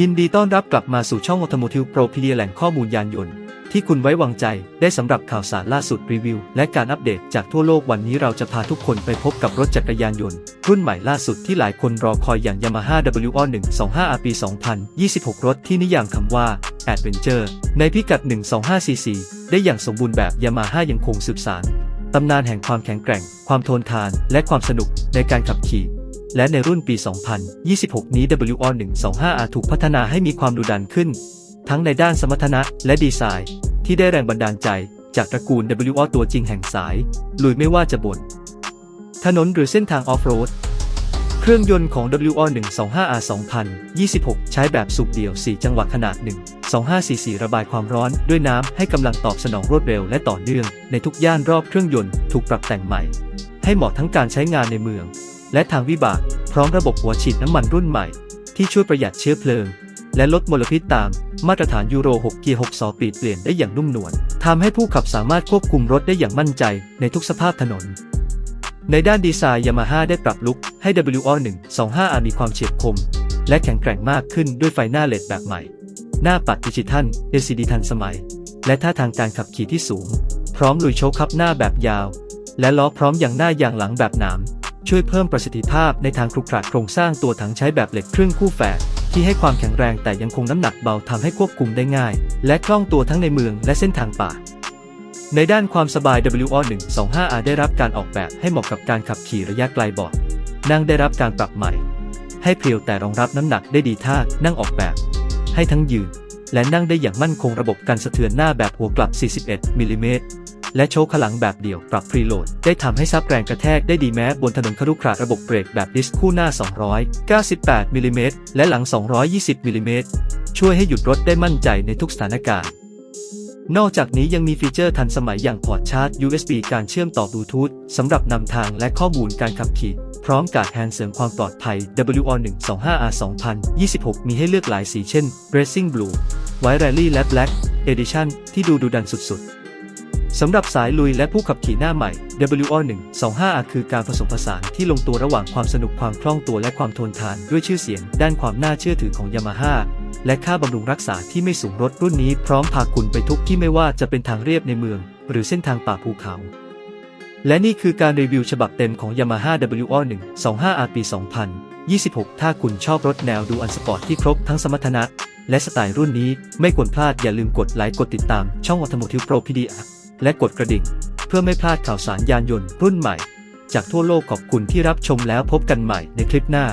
ยินดีต้อนรับกลับมาสู่ช่อง Automotive Propedia แหล่งข้อมูลยานยนต์ ที่คุณไว้วางใจได้สำหรับข่าวสารล่าสุดรีวิว และการอัปเดตจากทั่วโลกวันนี้เราจะพาทุกคนไปพบกับรถจักรยานยนต์ รุ่นใหม่ล่าสุดที่หลายคนรอคอยอย่าง Yamaha WO125R ปี 2026 รถที่นิยามคำว่า Adventure ในพิกัด 125cc ได้อย่างสมบูรณ์แบบ Yamaha ยังคงสืบสานตำนานแห่งความแข็งแกร่ง ความทนทาน และความสนุกในการขับขี่ และในรุ่นปี 2026 นี้ WO125R ถูกพัฒนาให้มีความดุดันขึ้น ทั้งในด้านสมรรถนะและดีไซน์ ที่ได้แรงบันดาลใจ จากตระกูล WO ตัวจริงแห่งสาย ลุยไม่ว่าจะบน ถนนหรือเส้นทางออฟโรดเครื่องยนต์ของ WO125R 2026 ใช้แบบสูบเดี่ยว 4 จังหวะขนาด 1 2544 ระบายความร้อนด้วยน้ำให้กำลังตอบสนองรวดเร็วและต่อเนื่อง ในทุกย่านรอบเครื่องยนต์ถูกปรับแต่งใหม่ ให้เหมาะทั้งการใช้งานในเมือง และทางวิบาก พร้อมระบบหัวฉีดน้ำมันรุ่นใหม่ ที่ช่วยประหยัดเชื้อเพลิง และลดมลพิษตาม มาตรฐานยูโร 6 เกียร์6สอปีดเปลี่ยนได้อย่างนุ่มนวลทำให้ผู้ขับสามารถควบคุมรถได้อย่างมั่นใจในทุกสภาพถนน ในด้านดีไซน์ยามาฮ่าได้ปรับลุคให้ WO125R มีความเฉียบคม และแข็งแกร่งมากขึ้นด้วยไฟหน้าเลดแบบใหม่ หน้าปัดดิจิทัล LCD ทันสมัย และท่าทางการขับขี่ที่สูง พร้อมลุยโชคคับหน้าแบบยาว และล้อพร้อมอย่างหน้ายางหลังแบบหนาม ช่วยเพิ่มประสิทธิภาพในทางครุขระโครงสร้างตัวถังใช้แบบเหล็กครึ่งคู่แฝดที่ให้ความแข็งแรงแต่ยังคงน้ำหนักเบาทำให้ควบคุมได้ง่าย และคล่องตัวทั้งในเมืองและเส้นทางป่า ในด้านความสบาย WO125R ได้รับการออกแบบให้เหมาะกับการขับขี่ระยะไกลบาะนั่งได้รับการปรับใหม่ ให้เพรียวแต่รองรับน้ำหนักได้ดีท่านั่งออกแบบ ให้ทั้งยืน และนั่งได้อย่างมั่นคงระบบการสะเทือนหน้าแบบหัวกลับ 41มิลลิเมตร และโชคขลังแบบเดี่ยวปรับพรีโหลด ได้ทำให้ซับแรงกระแทกได้ดีแม้บนถนนครุขระระบบเบรกแบบดิสคู่หน้า 298มิลลิเมตรและหลัง 220มิลลิเมตรช่วยให้หยุดรถได้มั่นใจในทุกสถานการณ์นอกจากนี้ยังมีฟีเจอร์ทันสมัยอย่างพอร์ตชาร์จ USB การเชื่อมต่อบลูทูธสำหรับนำทางและข้อมูลการขับขี่ พร้อมการแฮนด์เสริมความปลอดภัย WO125R 2026 มีให้เลือกหลายสีเช่น Racing Blue White Rally และ Black Edition ที่ดูดุดันสุดๆ สำหรับสายลุยและผู้ขับขี่หน้าใหม่ WO125R คือการผสมผสานที่ลงตัวระหว่างความสนุกความคล่องตัวและความทนทานด้วยชื่อเสียง ด้านความน่าเชื่อถือของ Yamaha และค่าบำรุงรักษาที่ไม่สูงรถรุ่นนี้พร้อมพาคุณไปทุกที่ไม่ว่าจะเป็นทางเรียบในเมือง หรือเส้นทางป่าภูเขา และนี่คือการรีวิวฉบับเต็มของ Yamaha WO125R ปี 2026 ถ้าคุณชอบรถแนวดูอันสปอร์ตที่ครบทั้งสมรรถนะและสไตล์รุ่นนี้ไม่ควรพลาดอย่าลืมกดไลค์กดติดตามช่อง Automotive Pro PD และกดกระดิ่ง เพื่อไม่พลาดข่าวสารยานยนต์รุ่นใหม่ จากทั่วโลกขอบคุณที่รับชมแล้วพบกันใหม่ในคลิปหน้า